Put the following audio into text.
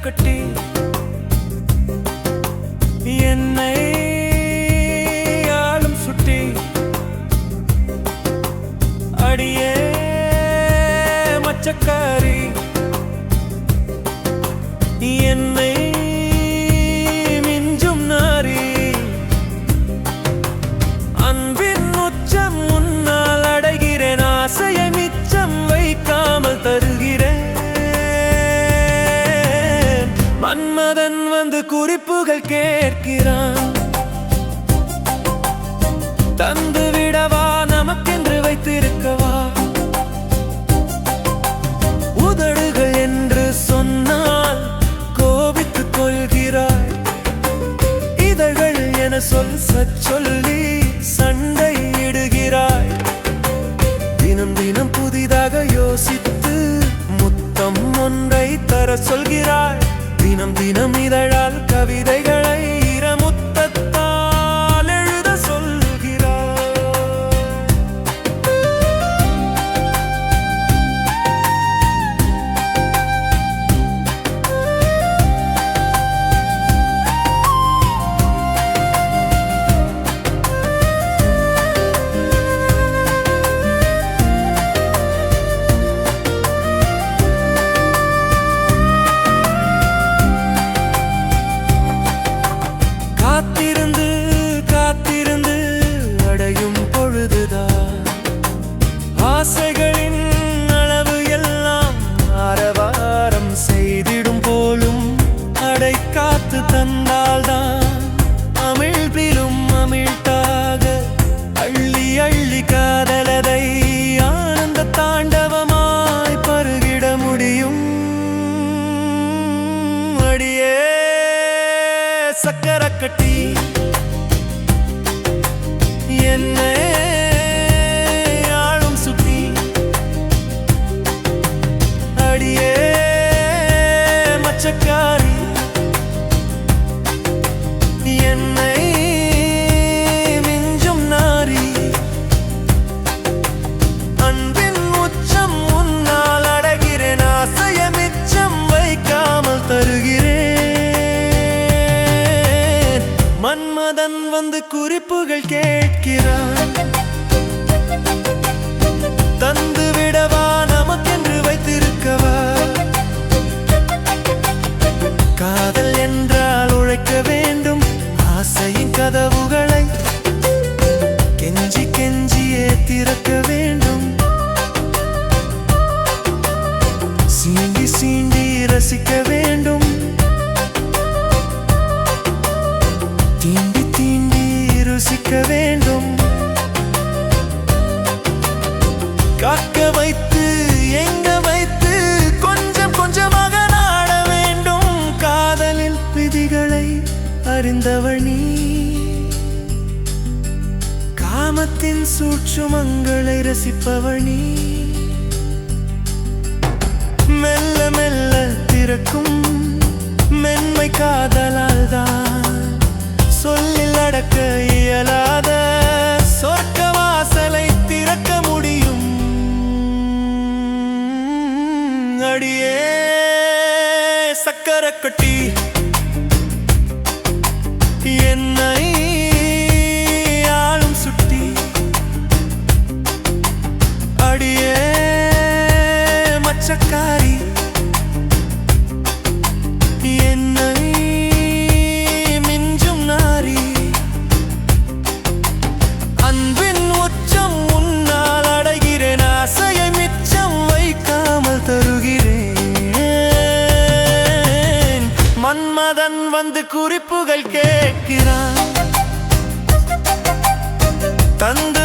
சக்கரை கட்டி என்னை ஆளும் சுட்டி அடியே மச்சக்காரி என் குறிப்புகள் கேட்கிறான். தந்து விடவா நமக்கென்று வைத்திருக்கவா? தந்தால்தான் அமிழ்பிலும் அமிழ்த்தாக. அள்ளி அள்ளி காதலதை ஆனந்த தாண்டவமாய் பருகிட முடியும். அடியே சக்கரை கட்டி என்னை என்னை மிஞ்சும் நாரி. அன்பின் உச்சம் உன்னால் அடகிறேன். ஆசைய மிச்சம் வைக்காமல் தருகிறேன். மன்மதன் வந்து குறிப்புகள் கேட்கிறான். வேண்டும். காக்க வைத்து எங்க வைத்து கொஞ்சம் கொஞ்சமாக நாட வேண்டும். காதலில் விதிகளை அறிந்தவள் நீ. காமத்தின் சூட்சுமங்களை ரசிப்பவள் நீ. மெல்ல மெல்ல திறக்கும். மென்மை காதலால் தான் சொல்லி அடக்க இயலாத சொர்க்க வாசலை திறக்க முடியும். அடியே சக்கரை கட்டி. என்னை ஆளும் சுட்டி. அடியே மச்சக்காரி. மன்மதன் வந்து குறிப்புகள் கேட்கிறான் தந்து